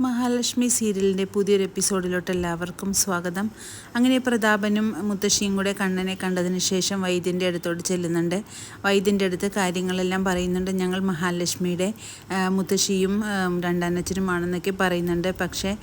മഹാലക്ഷ്മി സീരിയലിന്റെ പുതിയൊരു എപ്പിസോഡിലോട്ട് എല്ലാവർക്കും സ്വാഗതം. അങ്ങനെ പ്രതാപനും മുത്തശ്ശിയും കൂടെ കണ്ണനെ കണ്ടതിന് ശേഷം വൈദ്യന്റെ അടുത്തോട്ട് ചെല്ലുന്നുണ്ട്. വൈദ്യന്റെ അടുത്ത് കാര്യങ്ങളെല്ലാം പറയുന്നുണ്ട്. ഞങ്ങൾ മഹാലക്ഷ്മിയുടെ മുത്തശ്ശിയും രണ്ടാനച്ചനുമാണെന്നൊക്കെ പറയുന്നുണ്ട്. പക്ഷേ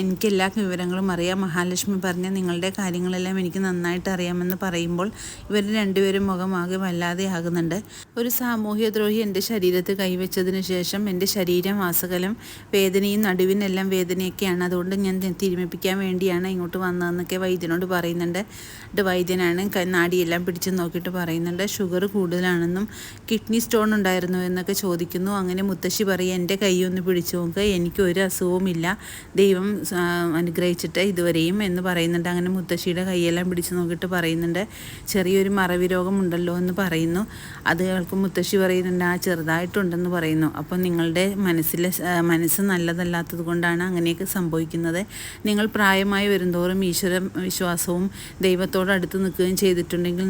എനിക്ക് എല്ലാ വിവരങ്ങളും അറിയാം. മഹാലക്ഷ്മി പറഞ്ഞ നിങ്ങളുടെ കാര്യങ്ങളെല്ലാം എനിക്ക് നന്നായിട്ട് അറിയാമെന്ന് പറയുമ്പോൾ ഇവർ രണ്ടുപേരും മുഖമാകെ വല്ലാതെ ആകുന്നുണ്ട്. ഒരു സാമൂഹ്യദ്രോഹി എന്റെ ശരീരത്ത് കൈവച്ചതിന് ശേഷം എന്റെ ശരീരം ആസകലം വേദനയും നടുവിനെല്ലാം വേദനയൊക്കെയാണ്. അതുകൊണ്ട് ഞാൻ തിരുമിപ്പിക്കാൻ വേണ്ടിയാണ് ഇങ്ങോട്ട് വന്നതെന്നൊക്കെ വൈദ്യനോട് പറയുന്നുണ്ട്. എന്നിട്ട് വൈദ്യനാണ് നാടിയെല്ലാം പിടിച്ച് നോക്കിയിട്ട് പറയുന്നുണ്ട്. ഷുഗർ കൂടുതലാണെന്നും കിഡ്നി സ്റ്റോൺ ഉണ്ടായിരുന്നു എന്നൊക്കെ ചോദിക്കുന്നു. അങ്ങനെ മുത്തശ്ശി പറയും എന്റെ കൈയൊന്ന് പിടിച്ചു നോക്കുക എനിക്ക് ഒരു അസുഖവുമില്ല. ദൈവം അനുഗ്രഹിച്ചിട്ട് ഇതുവരെയും എന്ന് പറയുന്നുണ്ട്. അങ്ങനെ മുത്തശ്ശിയുടെ കൈയെല്ലാം പിടിച്ച് നോക്കിയിട്ട് പറയുന്നുണ്ട്. ചെറിയൊരു മറവി രോഗമുണ്ടല്ലോ എന്ന് പറയുന്നു. അത് കേൾക്കും മുത്തശ്ശി പറയുന്നുണ്ട് ആ ചെറുതായിട്ടുണ്ടെന്ന് പറയുന്നു. അപ്പോൾ നിങ്ങളുടെ മനസ്സിലെ മനസ്സ് നല്ലതല്ലാത്ത ഇല്ലാത്തത് കൊണ്ടാണ് അങ്ങനെയൊക്കെ സംഭവിക്കുന്നത്. നിങ്ങൾ പ്രായമായി വരുന്തോറും ഈശ്വര വിശ്വാസവും ദൈവത്തോട് അടുത്ത് നിൽക്കുകയും ചെയ്തിട്ടുണ്ടെങ്കിൽ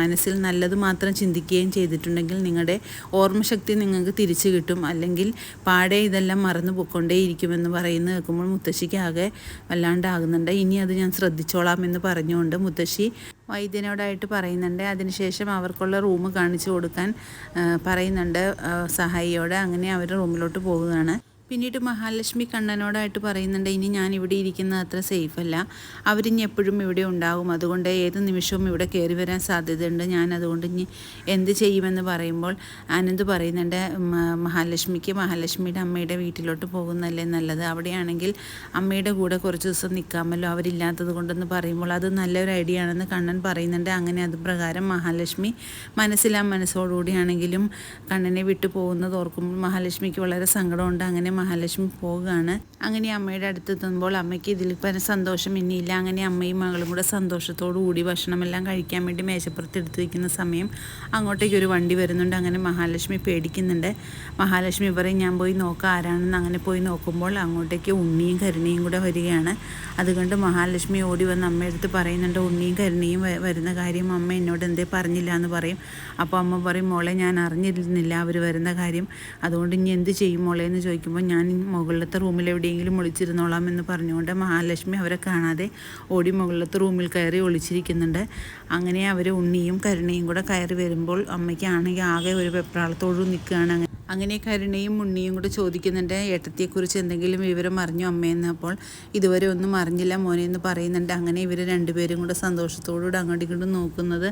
മനസ്സിൽ നല്ലത് മാത്രം ചിന്തിക്കുകയും ചെയ്തിട്ടുണ്ടെങ്കിൽ നിങ്ങളുടെ ഓർമ്മശക്തി നിങ്ങൾക്ക് തിരിച്ചു കിട്ടും. അല്ലെങ്കിൽ പാടെ ഇതെല്ലാം മറന്നു പോയിക്കൊണ്ടേയിരിക്കുമെന്ന് പറയുന്നത് കേൾക്കുമ്പോൾ മുത്തശ്ശിക്ക് ആകെ വല്ലാണ്ടാകുന്നുണ്ട്. ഇനി അത് ഞാൻ ശ്രദ്ധിച്ചോളാം എന്ന് പറഞ്ഞുകൊണ്ട് മുത്തശ്ശി വൈദ്യനോടായിട്ട് പറയുന്നുണ്ട്. അതിനുശേഷം അവർക്കുള്ള റൂം കാണിച്ചു കൊടുക്കാൻ പറയുന്നുണ്ട്. സഹായിയോട് അങ്ങനെ അവർ റൂമിലോട്ട് പോവുകയാണ്. പിന്നീട് മഹാലക്ഷ്മി കണ്ണനോടായിട്ട് പറയുന്നുണ്ട് ഇനി ഞാൻ ഇവിടെ ഇരിക്കുന്നത് അത്ര സേഫ് അല്ല. അവരിനി എപ്പോഴും ഇവിടെ ഉണ്ടാകും അതുകൊണ്ട് ഏത് നിമിഷവും ഇവിടെ കയറി വരാൻ സാധ്യതയുണ്ട്. ഞാൻ അതുകൊണ്ട് ഇനി എന്ത് ചെയ്യുമെന്ന് പറയുമ്പോൾ ആനന്ദ് പറയുന്നുണ്ട് മഹാലക്ഷ്മിക്ക് മഹാലക്ഷ്മിയുടെ അമ്മയുടെ വീട്ടിലോട്ട് പോകുന്നല്ലേ നല്ലത്? അവിടെയാണെങ്കിൽ അമ്മയുടെ കൂടെ കുറച്ച് ദിവസം നിൽക്കാമല്ലോ അവരില്ലാത്തത് കൊണ്ടെന്ന് പറയുമ്പോൾ അത് നല്ലൊരു ഐഡിയ ആണെന്ന് കണ്ണൻ പറയുന്നുണ്ട്. അങ്ങനെ അത് പ്രകാരം മഹാലക്ഷ്മി മനസ്സിലാ മനസ്സോടുകൂടിയാണെങ്കിലും കണ്ണനെ വിട്ടു പോകുന്നത് ഓർക്കുമ്പോൾ മഹാലക്ഷ്മിക്ക് വളരെ സങ്കടമുണ്ട്. അങ്ങനെ മഹാലക്ഷ്മി പോവുകയാണ്. അങ്ങനെ അമ്മയുടെ അടുത്ത് എത്തുമ്പോൾ അമ്മയ്ക്ക് ഇതിൽ പല സന്തോഷം ഇനിയില്ല. അങ്ങനെ അമ്മയും മകളും കൂടെ സന്തോഷത്തോടു കൂടി ഭക്ഷണമെല്ലാം കഴിക്കാൻ വേണ്ടി മേശപ്പുറത്ത് എടുത്തിരിക്കുന്ന സമയം അങ്ങോട്ടേക്ക് ഒരു വണ്ടി വരുന്നുണ്ട്. അങ്ങനെ മഹാലക്ഷ്മി പേടിക്കുന്നുണ്ട്. മഹാലക്ഷ്മി പറയും ഞാൻ പോയി നോക്കാം ആരാണെന്ന്. അങ്ങനെ പോയി നോക്കുമ്പോൾ അങ്ങോട്ടേക്ക് ഉണ്ണിയും കരുണിയും കൂടെ വരികയാണ്. അതുകൊണ്ട് മഹാലക്ഷ്മി ഓടി വന്ന് അമ്മയെടുത്ത് പറയുന്നുണ്ട് ഉണ്ണിയും കരുണിയും വരുന്ന കാര്യം അമ്മ എന്നോട് എന്തേ പറഞ്ഞില്ല എന്ന് പറയും. അപ്പോൾ അമ്മ പറയും മോളെ ഞാൻ അറിഞ്ഞിരുന്നില്ല അവർ വരുന്ന കാര്യം. അതുകൊണ്ട് ഇനി എന്ത് ചെയ്യും മോളെ? എന്ന് ചോദിക്കുമ്പോൾ ഞാൻ മുകളിലത്തെ റൂമിൽ എവിടെയെങ്കിലും ഒളിച്ചിരുന്നോളാം എന്ന് പറഞ്ഞുകൊണ്ട് മഹാലക്ഷ്മി അവരെ കാണാതെ ഓടി മുകളിലത്തെ റൂമിൽ കയറി ഒളിച്ചിരിക്കുന്നുണ്ട്. അങ്ങനെ അവർ ഉണ്ണിയും കരുണയും കൂടെ കയറി വരുമ്പോൾ അമ്മയ്ക്കാണെങ്കിൽ ആകെ ഒരു വെപ്രാളത്തോടും നിൽക്കുകയാണ്. അങ്ങനെ കരുണയും ഉണ്ണിയും കൂടെ ചോദിക്കുന്നുണ്ട് ഏട്ടത്തെക്കുറിച്ച് എന്തെങ്കിലും വിവരം അറിഞ്ഞു അമ്മയെന്ന് അപ്പോൾ ഇതുവരെ ഒന്നും അറിഞ്ഞില്ല മോനെ എന്ന് പറയുന്നുണ്ട്. അങ്ങനെ ഇവർ രണ്ടുപേരും കൂടെ സന്തോഷത്തോടുകൂടി അങ്ങോട്ടും ഇങ്ങോട്ടും നോക്കുന്നത്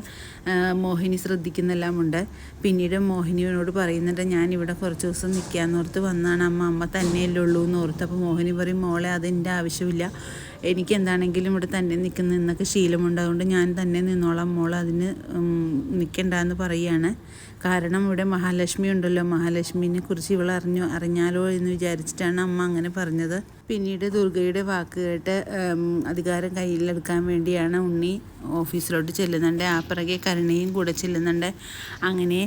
മോഹിനി ശ്രദ്ധിക്കുന്നെല്ലാം ഉണ്ട്. പിന്നീട് മോഹിനിയോട് പറയുന്നുണ്ട് ഞാൻ ഇവിടെ കുറച്ച് ദിവസം നിൽക്കാമെന്നോർത്ത് വന്നാണ് അമ്മ. അമ്മ തന്നെയല്ലേ ഉള്ളൂ എന്ന് ഓർത്ത്. അപ്പോൾ മോഹിനി പറയും മോളെ അതിന്റെ ആവശ്യമില്ല. എനിക്ക് എന്താണെങ്കിലും ഇവിടെ തന്നെ നിൽക്കുന്ന നിന്നൊക്കെ ശീലമുണ്ട്. അതുകൊണ്ട് ഞാൻ തന്നെ നിന്നോളാം. മോൾ അതിന് നിൽക്കണ്ട എന്ന് പറയുകയാണ്. കാരണം ഇവിടെ മഹാലക്ഷ്മി ഉണ്ടല്ലോ. മഹാലക്ഷ്മിനെ കുറിച്ച് ഇവൾ അറിഞ്ഞു അറിഞ്ഞാലോ എന്ന് വിചാരിച്ചിട്ടാണ് അമ്മ അങ്ങനെ പറഞ്ഞത്. പിന്നീട് ദുർഗയുടെ വാക്ക് കേട്ട് അധികാരം കയ്യിലെടുക്കാൻ വേണ്ടിയാണ് ഉണ്ണി ഓഫീസിലോട്ട് ചെല്ലുന്നുണ്ട്. ആ പിറകെ കരുണയും കൂടെ ചെല്ലുന്നുണ്ട്. അങ്ങനെ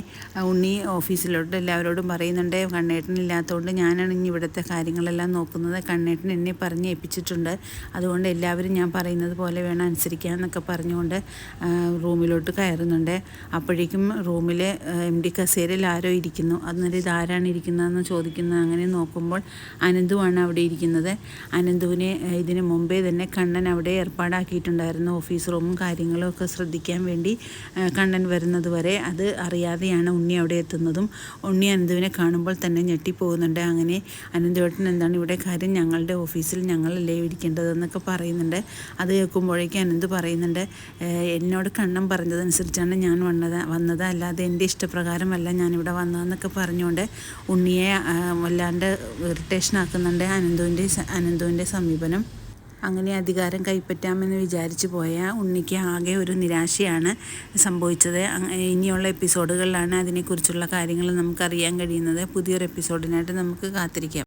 ഉണ്ണി ഓഫീസിലോട്ട് എല്ലാവരോടും പറയുന്നുണ്ട് കണ്ണേട്ടനില്ലാത്തതുകൊണ്ട് ഞാനാണ് ഇനി ഇവിടുത്തെ കാര്യങ്ങളെല്ലാം നോക്കുന്നത്. കണ്ണേട്ടൻ എന്നെ പറഞ്ഞ് ഏൽപ്പിച്ചിട്ടുണ്ട് അതുകൊണ്ട് എല്ലാവരും ഞാൻ പറയുന്നത് പോലെ വേണം അനുസരിക്കാൻ എന്നൊക്കെ പറഞ്ഞുകൊണ്ട് റൂമിലോട്ട് കയറുന്നുണ്ട്. അപ്പോഴേക്കും റൂമിൽ എം ഡി കസേരയിൽ ആരോ ഇരിക്കുന്നു. അന്നേരം ഇതാരാണ് ഇരിക്കുന്നതെന്ന് ചോദിക്കുന്നത് അങ്ങനെ നോക്കുമ്പോൾ അനന്തുവാണ് അവിടെ ഇരിക്കുന്നത്. അനന്തുവിനെ ഇതിന് മുമ്പേ തന്നെ കണ്ണൻ അവിടെ ഏർപ്പാടാക്കിയിട്ടുണ്ടായിരുന്നു. ഓഫീസ് റൂമും കാര്യങ്ങളും ഒക്കെ ശ്രദ്ധിക്കാൻ വേണ്ടി കണ്ണൻ വരുന്നത് വരെ. അത് അറിയാതെയാണ് ഉണ്ണി അവിടെ എത്തുന്നതും. ഉണ്ണി അനന്തുവിനെ കാണുമ്പോൾ തന്നെ ഞെട്ടിപ്പോകുന്നുണ്ട്. അങ്ങനെ അനന്തുവേട്ടൻ എന്താണ് ഇവിടെ കാര്യം? ഞങ്ങളുടെ ഓഫീസിൽ ഞങ്ങളല്ലേ ഇരിക്കേണ്ടതെന്നൊക്കെ പറയുന്നുണ്ട്. അത് കേൾക്കുമ്പോഴേക്കും അനന്ത് പറയുന്നുണ്ട് എന്നോട് കണ്ണം പറഞ്ഞതനുസരിച്ചാണ് ഞാൻ വന്നത് വന്നത്. അല്ലാതെ എന്റെ ഇഷ്ടപ്രകാരമല്ല ഞാനിവിടെ വന്നതെന്നൊക്കെ പറഞ്ഞുകൊണ്ട് ഉണ്ണിയെ വല്ലാണ്ട് ഇറിറ്റേഷൻ ആക്കുന്നുണ്ട് അനന്തുവിന്റെ അനന്തുവിന്റെ സമീപനം. അങ്ങനെ അധികാരം കൈപ്പറ്റാമെന്ന് വിചാരിച്ചു പോയ ഉണ്ണിക്ക് ആകെ ഒരു നിരാശയാണ് സംഭവിച്ചത്. ഇനിയുള്ള എപ്പിസോഡുകളിലാണ് അതിനെക്കുറിച്ചുള്ള കാര്യങ്ങൾ നമുക്കറിയാൻ കഴിയുന്നത്. പുതിയൊരു എപ്പിസോഡിനായിട്ട് നമുക്ക് കാത്തിരിക്കാം.